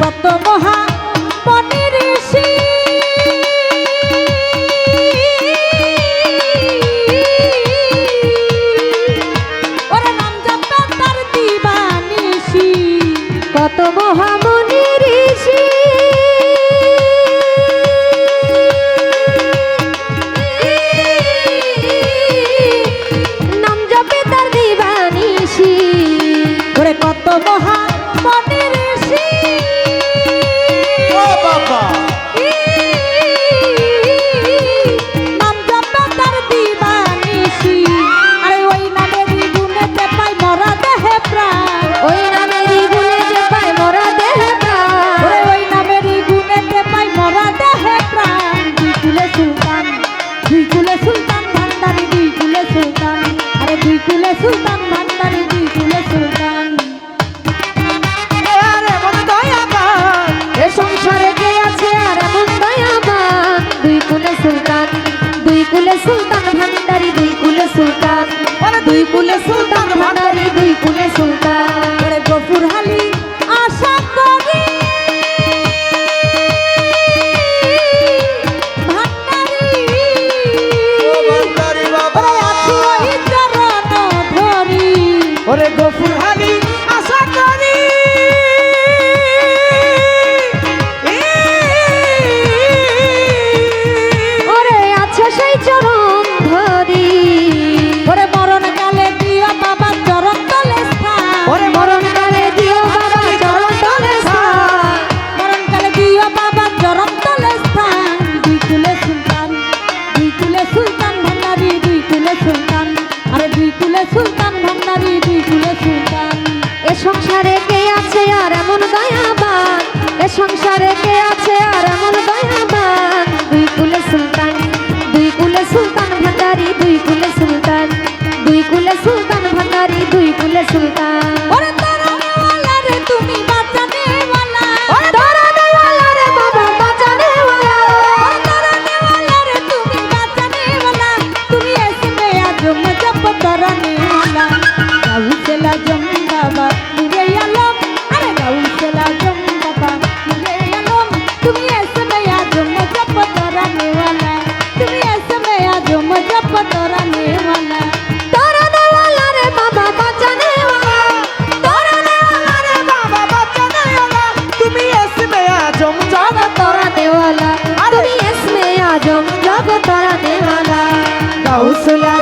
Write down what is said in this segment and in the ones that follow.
কত মহা বুলে जागो तारा देवाला गाऊसला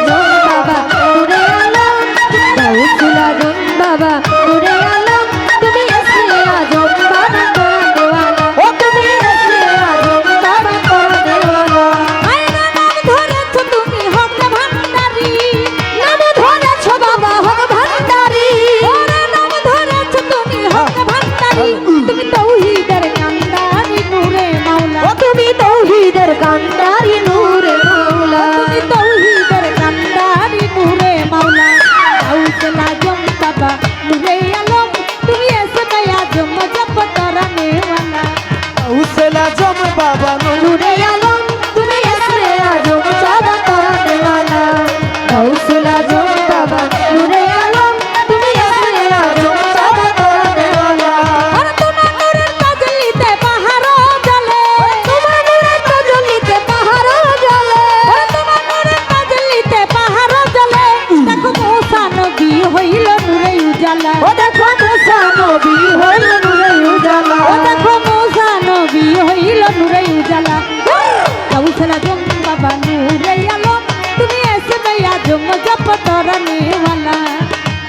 বাবা নূরে আলম তুমি এসে দয়া জম জপ তরণী ওয়ালা।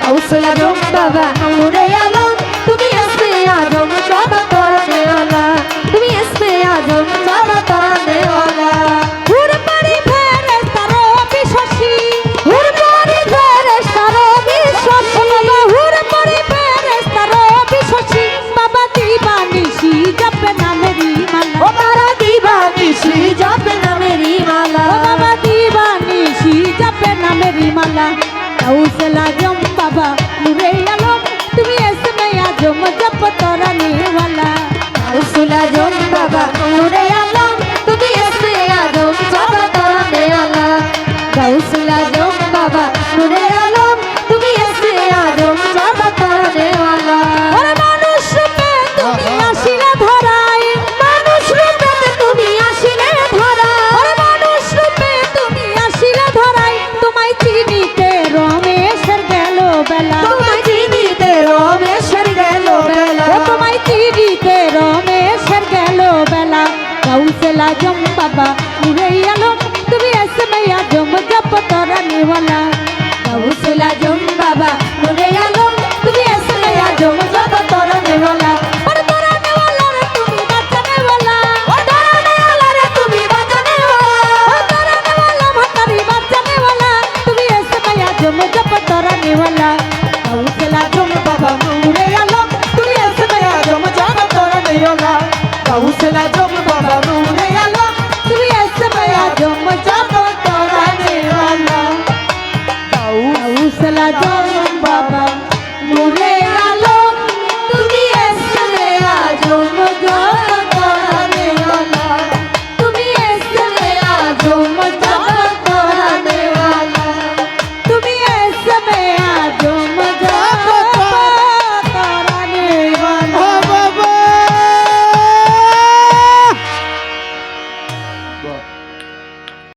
কৌশল আজম বাবা নূরে আলম তুমি এসে আজম জপ তরণী ওয়ালা। তুমি এসে আজম জপ তরণী ওয়ালা। हौसला আজম বাবা নুরে আলম তুমি এসমে আজম জপ তরানিওয়ালা গাউসুল